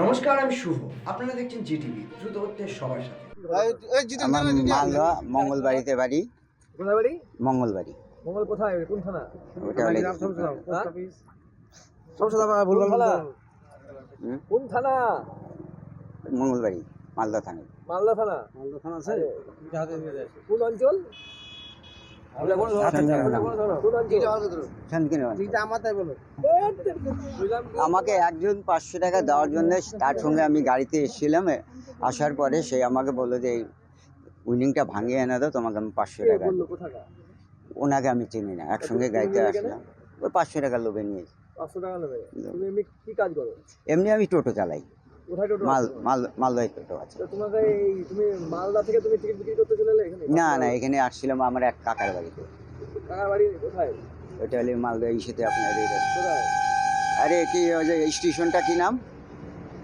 নমস্কার আমি শুভ। আপনারা দেখছেন জিটিভি দ্রুত হচ্ছে সবার সাথে। আমার মালদা মঙ্গলবাড়িতে বাড়ি। কোথায় বাড়ি? মঙ্গলবাড়ি। মঙ্গল কোথায়? কোন থানা? ওটা হলে হ্যাঁ? কোন থানা? হুম? কোন থানা? মঙ্গলবাড়ি মালদা থানায়। মালদা থানা? মালদা থানা আছে? কোন অঞ্চল কোন অঞ্চল শান্তিনিকেতন। বুঝলাম কি? আমাকে একজন পাঁচশো টাকা দেওয়ার জন্য তার সঙ্গে আমি গাড়িতে এসেছিলাম আসার পরে সে আমাকে বলল যে এই উইনিংটা ভাঙিয়ে এনে দাও তোমাকে আমি পাঁচশো টাকা। ওনাকে আমি চিনি না একসঙ্গে গাড়িতে আসলাম। ওই পাঁচশো টাকা লোভে নিয়েছি। এমনি কি কাজ করো? এমনি আমি টোটো চালাই। মাল মাল মালদায় টোটো আছে। এই তুমি মালদা থেকে তুমি টিকিট বিক্রি করতে চলে এলে না না এখানে আসছিলাম আমার এক কাকার বাড়িতে। কাকার বাড়ি কোথায়? ওটা হলে মালদা ইসেতে আপনার কোথায়? আরে কি ওই যে স্টেশনটা কি নাম?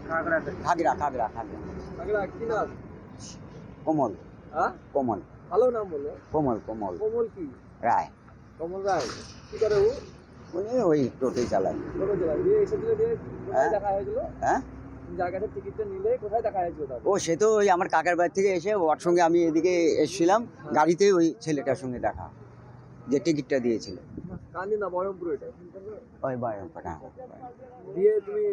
খাগড়া। খাগড়া খাগড়া কাকড়া কি নাম? কমল। হ্যাঁ? কমল। ভালো নাম বলো। কমল কমল। কমল কি? রায়। কমল রায়। কি করে ও? উনি ওই টোটোই চালান কোন জেলায় দিয়ে এসেছিল দিয়ে হ্যাঁ? দেখা হয়েছিল? হ্যাঁ? যার কাছে টিকিটটা নিলে কোথায় দেখা হয়েছিল ও সে তো ওই আমার কাকার বাড়ি থেকে এসে ওর সঙ্গে আমি এদিকে এসেছিলাম গাড়িতে ওই ছেলেটার সঙ্গে দেখা যে টিকিটটা দিয়েছিল। কান্দি না বহরমপুর এটা? ওই বারোটা দিয়ে তুমি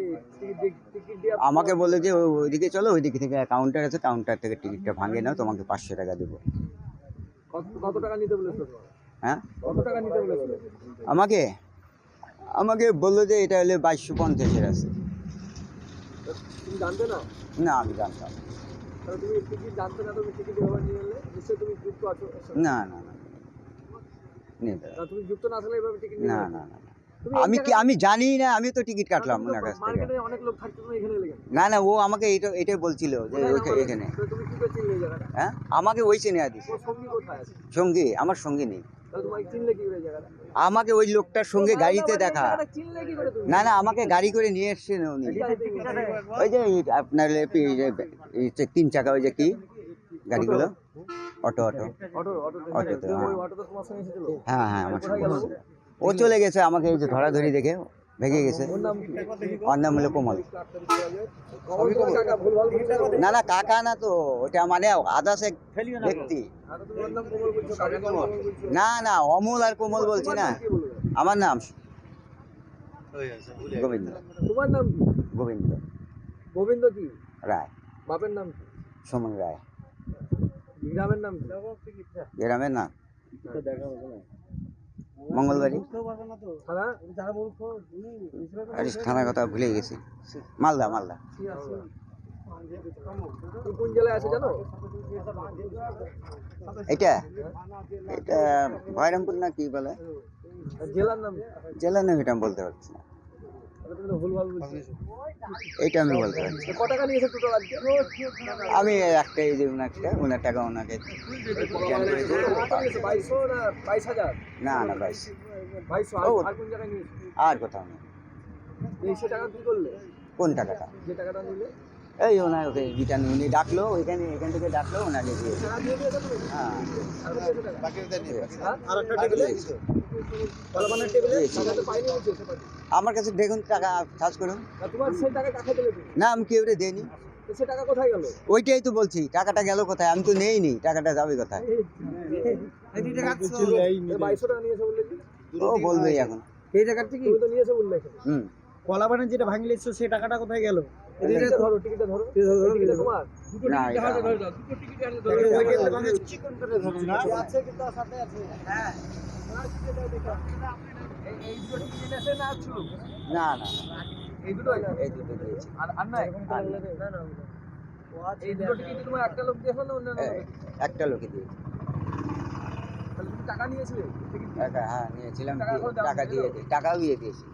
টিকিট দিয়ে আমাকে বলে যে ওইদিকে চলো ওইদিক থেকে কাউন্টার আছে কাউন্টার থেকে টিকিটটা ভাঙে নাও তোমাকে পাঁচশো টাকা দেবো। কত কত টাকা নিতে বলেছিল? হ্যাঁ? কত টাকা নিতে বলেছিল? আমাকে? আমাকে বলল যে এটা হলে বাইশশো পঞ্চাশের আছে। তুমি জানতে না? না আমি জানতাম তুমি টিকিট জানতে না তুমি টিকিট এভাবে নিয়ে এলে নিশ্চয়ই তুমি যুক্ত আছো না না না নেই দাদা। না, তুমি যুক্ত না থাকলে এভাবে টিকিট না না না না। আমি কি আমি জানি না আমি তো টিকিট কাটলাম ওনার কাছ থেকে? না না ও আমাকে এটা এটাই বলছিল যে? এখানে হ্যাঁ? আমাকে ওই চেনে আছে? সঙ্গী আমার সঙ্গী নেই। আমাকে ওই লোকটার সঙ্গে গাড়িতে দেখা। না না আমাকে গাড়ি করে নিয়ে এসছেন উনি। ওই যে আপনার তিন চাকা ওই যে কি গাড়িগুলো? Auto auto. অটো অটো অটোতে, হ্যাঁ। হ্যাঁ হ্যাঁ আমার সঙ্গে ও চলে গেছে আমাকে এই যে ধরাধরি দেখে। ভেগে গেছে। ওর নাম কি? হলো কোমল। না না কাকা না তো ওটা মানে আদাস এক ব্যক্তি। বলছো না না অমল আর কোমল বলছি না। আমার নাম গোবিন্দ। তোমার নাম কি? গোবিন্দ। গোবিন্দ কি? রায়। বাপের নাম কি? সুমন রায়। গ্রামের নাম কি? গ্রামের নাম? মঙ্গলবাড়ি আর থানার কথা ভুলে গেছি। মালদা মালদা। কোন জেলায় আছে জানো? এটা এটা ভয়রামপুর না কি বলে? জেলার নাম? জেলার নাম এটা আমি বলতে পারছি না। এইটা আমি বলতে পারছি। আমি একটা এই যে ওনার টাকা ওনাকে না না বাইশ। আর কোথাও নেই। কোন টাকাটা? যে টাকাটা নিলে? এই ওনার ওকে রিটার্ন উনি ডাকলো ওইখানে এখান থেকে ডাকলো ওনাকে দিয়ে। হ্যাঁ। আমার কাছে দেখুন টাকা সার্চ করুন। না আমি কেউ দেয়নি তো টাকা কোথায় গেল ওইটাই তো বলছি টাকাটা গেল কোথায়? আমি তো নেইনি টাকাটা যাবে কোথায়? ও বলবেই এখন। এই নিয়েছো বললে এখানে হুম কলাবানের যেটা ভাঙলেছো সেই টাকাটা কোথায় গেল? ধরো টিকিটটা ধরো। এই তোমার। না হ্যাঁ। এই দুটো না আর ছিল? না না। এই দুটো এই দুটো আর আর নাই? আর না। এই দুটো টিকিট তোমার একটা লোক অন্য একটা লোকে তুমি টাকা নিয়েছিলে? হ্যাঁ নিয়েছিলাম টাকা দিয়ে- টাকা দিয়ে টাকাও দিয়ে দিয়েছি।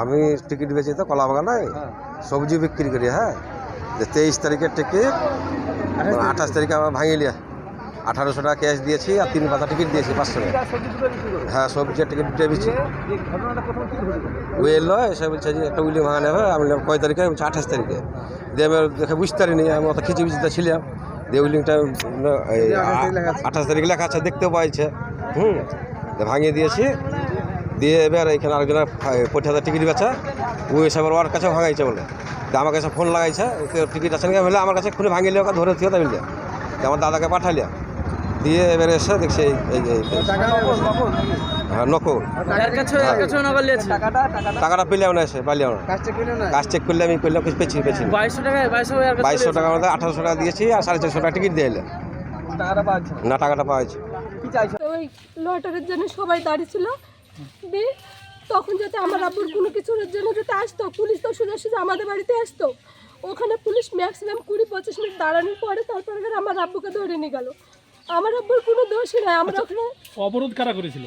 আমি টিকিট বেচি তো কলা বাগানায় সবজি বিক্রি করি হ্যাঁ। যে তেইশ তারিখের টিকিট আঠাশ তারিখে আমার ভাঙিলিয়া আঠারোশো টাকা ক্যাশ দিয়েছি আর তিন পাতা টিকিট দিয়েছি, পাঁচশো টাকা। হ্যাঁ সবজি টিকিট দুটো বেচি। দিয়ে এই ঘটনাটা প্রথম কি ঘটেছিল ও এলো এসে বলছে যে একটা উইলি ভাঙা নেবে, আমি কয় তারিখে? বলছে, আঠাশ তারিখে। দিয়ে আমি দেখে বুঝতে পারিনি, আমি অত খিচি বিচিতে ছিলাম। দিয়ে উইলিংটা আঠাশ তারিখ লেখা আছে, দেখতেও পাইছে। হুম ভাঙিয়ে দিয়েছি। দিয়ে এবার এখানে আরেকজনের পঁচিশ হাজার টিকিট বেচা ও এসে আবার ওর কাছে ভাঙাইছে বলে। তো আমার কাছে ফোন লাগাইছে ওকে টিকিট আছে নাকি? বলে আমার কাছে খুলে ভাঙিলে ওকে ধরে থিয়ে মিলে আমার দাদাকে পাঠালিয়া দিয়ে এবারে এসে দেখছি এই হ্যাঁ নকল। নিয়েছে টাকাটা পেলেও না এসে পাইলেও না। কাজ চেক করলে আমি করলাম কিছু পেছি পেছি বাইশশো টাকা মধ্যে আঠারোশো টাকা দিয়েছি আর সাড়ে চারশো টাকা টিকিট দিয়ে না টাকাটা পাওয়া ওই লটারির জন্য সবাই দাঁড়িয়ে ছিল তখন যাতে আমার আব্বুর কোনো কিছুর জন্য যাতে আসতো পুলিশ তো সোজা সোজা আমাদের বাড়িতে আসতো। ওখানে পুলিশ ম্যাক্সিমাম কুড়ি পঁচিশ মিনিট দাঁড়ানোর পরে তারপরে আমার আব্বুকে ধরে নিয়ে গেল। আমার আব্বুর কোনো দোষই নাই আমরা ওখানে অবরোধ কারা করেছিল?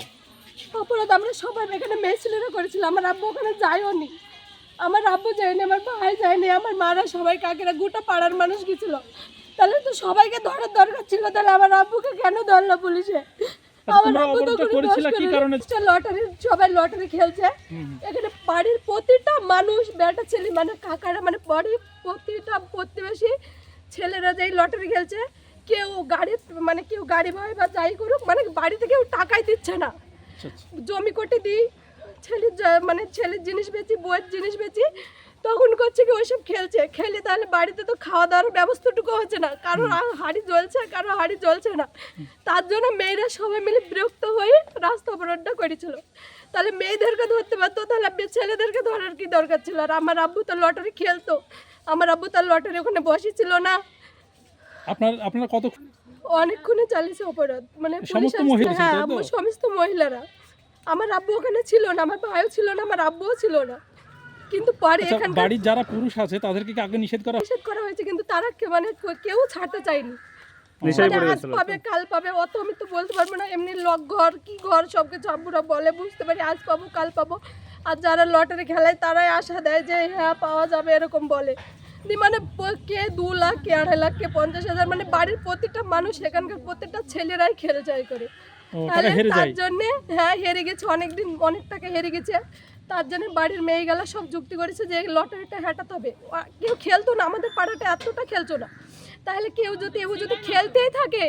অপরাধ আমরা সবাই এখানে মেয়ে ছেলেরা করেছিল আমার আব্বু ওখানে যায়ও নি। আমার আব্বু যায়নি আমার ভাই যায়নি আমার মারা সবাই কাকেরা গোটা পাড়ার মানুষ গেছিল। তাহলে তো সবাইকে ধরার দরকার ছিল তাহলে আমার আব্বুকে কেন ধরলো পুলিশে? সবাই লটারি খেলছে। এখানে বাড়ির প্রতিটা মানুষ বেটা ছেলে মানে কাকারা মানে বাড়ির প্রতিটা প্রতিবেশী ছেলেরা যেই লটারি খেলছে কেউ গাড়ি মানে কেউ গাড়ি বা যাই করুক মানে বাড়িতে কেউ টাকাই দিচ্ছে না। আচ্ছা, আচ্ছা। জমি কোটে দিই ছেলের মানে ছেলের জিনিস বেচি বইয়ের জিনিস বেচি তখন করছে কি ওইসব খেলছে। খেলে তাহলে বাড়িতে তো খাওয়া দাওয়ার ব্যবস্থাটুকু হচ্ছে না। কারোর আ- হাঁড়ি জ্বলছে কারও হাঁড়ি জ্বলছে না। তার জন্য মেয়েরা সবাই মিলে বিরক্ত হয়ে রাস্তা অবরোধটা করেছিল। তাহলে মেয়েদেরকে ধরতে পারতো তাহলে ছেলেদেরকে ধরার কি দরকার ছিল? আর আমার আব্বু তো লটারি খেলতো। আমার আব্বু তার লটারি ওখানে বসেছিল না। আপনার আপনারা কত অনেকক্ষণে চালিয়েছে অপরাধ। মানে পুলিশ সমস্ত মহিলা হ্যাঁ সমস্ত মহিলারা। আমার আব্বু ওখানে ছিল না আমার ভাইও ছিল না আমার আব্বুও ছিল না। কিন্তু পরে আচ্ছা, এখানকার বাড়ির যারা পুরুষ আছে তাদেরকে আগে নিষেধ করা নিষেধ করা হয়েছে কিন্তু তারা কে- মানে কেউ ছাড়তে চায়নি। মানে আজ পাবে কাল পাবে অত আমি তো বলতে পারব না এমনি লক ঘর কি ঘর সব কিছু আব্বুরা বলে বুঝতে পারি আজ পাবো কাল পাবো। আর যারা লটারি খেলায় তারাই আশা দেয় যে হ্যাঁ পাওয়া যাবে এরকম বলে। দি মানে কে দু লাখ কে আড়াই লাখ কে পঞ্চাশ হাজার মানে বাড়ির প্রতিটা মানুষ এখানকার প্রত্যেকটা ছেলেরাই খেলে যায় করে। তাহলে তার জন্য হ্যাঁ হেরে গেছে অনেকদিন অনেক টাকা হেরে গেছে। তার জন্য বাড়ির মেয়েগুলো সব যুক্তি করেছে যে লটারিটা হ্যাটাতে হবে। কেউ খেলতো না, আমাদের পাড়াটা এতটা খেলতো না। তাহলে কেউ যদি এও যদি খেলতেই থাকে,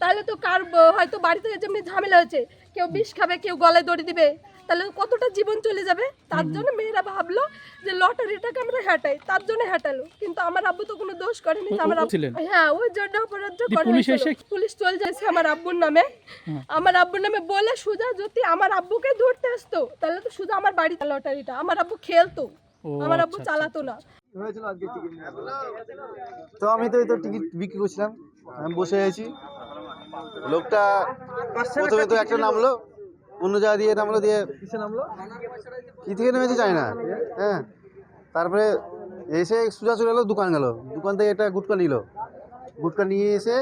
তাহলে তো কার, হয়তো বাড়িতে যেমনি ঝামেলা হয়েছে, কেউ বিষ খাবে, কেউ গলায় দড়ি দিবে। তাহলে কতটা জীবন চলে যাবে? তার জন্য মেয়েরা ভাবলো যে লটারিটাকে আমরা হাঁটাই তার জন্য হাঁটালো। কিন্তু আমার আব্বু তো কোনো দোষ করেনি আমার আব্বু ছিলেন? হ্যাঁ ওই জন্য করা পুলিশ এসে- পুলিশ চলে যাচ্ছে আমার আব্বুর নামে। আমার আব্বুর নামে বলে সুজা যদি আমার আব্বুকে ধরতে আসতো তাহলে তো সুজা আমার বাড়ি লটারিটা। আমার আব্বু খেলতো। আমার আব্বু আচ্ছা, আচ্ছা, চালাতো না। হয়েছিল আজকে টিকিট তো আমি তো এই তো টিকিট বিক্রি করছিলাম। আমি বসে আছি। লোকটা প্রথমে তো একটা নামলো। অন্য জায়গা দিয়ে নামলো দিয়ে কিসে নামলো? কি থেকে নেমেছে জানি না। হ্যাঁ তারপরে এসে সোজা চলে এলো দোকান গেল। দোকান থেকে একটা গুটকা নিল। গুটকা নিয়ে এসে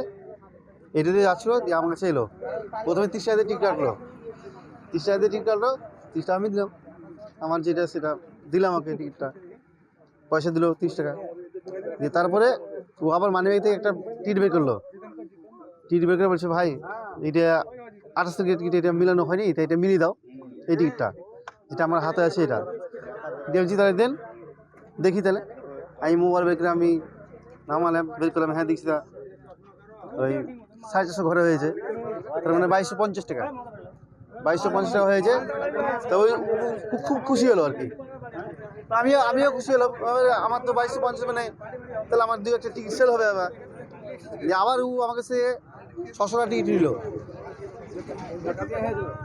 এটা দিয়ে যাচ্ছিল দিয়ে আমার কাছে এলো। প্রথমে তিরিশ টাকা দিয়ে টিকিট কাটলো। তিরিশ টাকা দিয়ে টিকিট কাটলো তিরিশ টাকা আমি দিলাম। আমার যেটা সেটা দিলাম আমাকে টিকিটটা। পয়সা দিল তিরিশ টাকা। দিয়ে তারপরে ও আবার মানি ব্যাগ থেকে একটা টিকিট বের করল। টিকিট বের করে বলছে ভাই এইটা আঠাশ টিকিট, এটা মিলানো হয়নি এটা এটা মিলিয়ে দাও, এই টিকিটটা, যেটা আমার হাতে আছে এটা। বলছি তাহলে দেন, দেখি তাহলে। আমি মোবাইল বের করে আমি নামালাম, বের করলাম হ্যাঁ দেখছি তা, ওই সাড়ে চারশো ঘরে হয়েছে। তার মানে বাইশশো পঞ্চাশ টাকা। বাইশশো পঞ্চাশ টাকা হয়েছে। তো ওই খুব খুশি হলো আর কি। আমিও আমিও খুশি হলাম। আমার তো বাইশশো পঞ্চাশ মানে তাহলে আমার দু একটা টিকিট সেল হবে আবার। আবার ও আমাকে সে ছশো টাকা টিকিট নিল।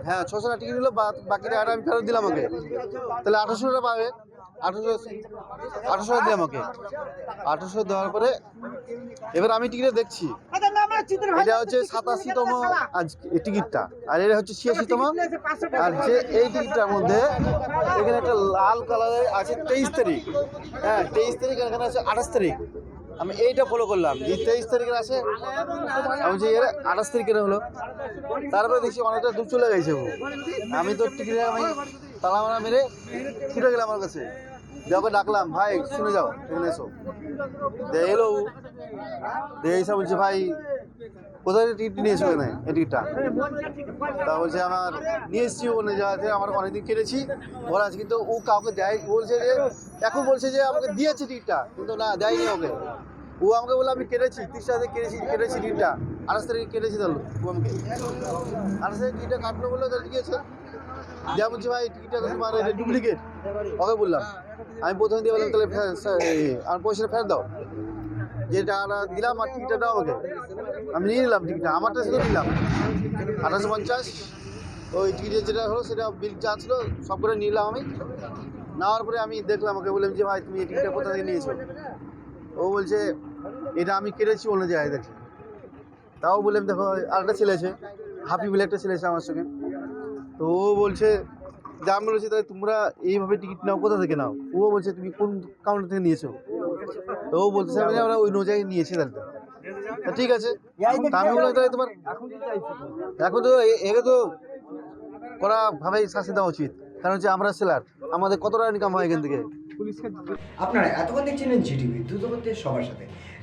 হ্যাঁ ছশো টাকা টিকিট নিল বাকি টাকাটা আমি ফেরত দিলাম ওকে। তাহলে আঠারোশো টাকা পাবে। আঠারোশো আঠারোশো টাকা দিলাম ওকে। আঠারোশো দেওয়ার পরে এবার আমি টিকিটে দেখছি। এটা হচ্ছে সাতাশিতম টিকিটটা আর এটা হচ্ছে ছিয়াশিতম। আর যে এই টিকিটটার মধ্যে এখানে একটা লাল কালারের আছে তেইশ তারিখ। হ্যাঁ তেইশ তারিখ এখানে আছে আঠাশ তারিখ। আমি এইটা ফলো করলাম। যে তেইশ তারিখের আসে, আমি যে এর আঠাশ তারিখের হলো। তারপরে দেখছি অনেকটা দূর চলে গেছে ও। আমি তো টিকিট আমি তালা মারা মেরে ছুটে গেলাম আমার কাছে। দিয়ে ওকে ডাকলাম, ভাই, শুনে যাও, এখানে এসো। দিয়ে এলো এসে বলছে, ভাই, কোথায় টিকিট নিয়ে এসো এখানে, এই টিকিটটা? তা বলছে, আমার নিয়ে এসেছি ওখানে যাওয়াতে আমার অনেকদিন কেটেছি। আছে কিন্তু ও কাউকে দেয় বলছে যে, এখন বলছে যে আমাকে দিয়েছে টিকিটটা, কিন্তু না, দেয়নি ওকে। ও আমাকে বলে আমি কেটেছি, তিরিশ টাকা দিয়ে কেটেছি কেটেছি টিকিটটা আঠাশ তারিখে কেটেছি তাহলে ও আমাকে। আঠাশ তারিখে টিকিটটা কাটলো বলে তাহলে দিয়েছে যা বলছি, ভাই, টিকিটটা তোমার ডুপ্লিকেট ওকে বললাম। আমি প্রথমে দিয়ে বললাম, তাহলে আমার পয়সাটা ফেরত দাও। যে টাকাটা দিলাম আর টিকিটটা দাও আমাকে। আমি নিয়ে নিলাম টিকিটটা, আমারটা শুধু নিলাম। আঠারোশো পঞ্চাশ, ওই টিকিটের যেটা হলো, সেটা বিল যা ছিল, সব করে নিলাম আমি। নেওয়ার পরে আমি দেখলাম, ওকে বললাম যে, ভাই, তুমি এই টিকিটটা কোথা থেকে নিয়েছো? ও বলছে এটা আমি কেটেছি অন্য জায়গায় দেখছি তাও বললাম, দেখো, আরেকটা ছেলে আছে হাফি বলে একটা ছেলে আছে আমার সঙ্গে। তো ও বলছে, যে আমি বলেছি তাহলে তোমরা এইভাবে টিকিট নাও, কোথা থেকে নাও? ও বলছে, তুমি কোন কাউন্টার থেকে নিয়েছো? তো ও বলছে, স্যার আমরা ওই নো জায়গায় নিয়েছি তাহলে। ঠিক আছে। আমি বললাম, তাহলে তোমার এখন তো একে তো করা ভাবেই শাস্তি দেওয়া উচিত। কারণ হচ্ছে আমরা সেলার আমাদের কত টাকা ইনকাম হয় এখান থেকে? আপনারা এতক্ষণ দেখছিলেন জিটিভি দ্রুত সবার সাথে।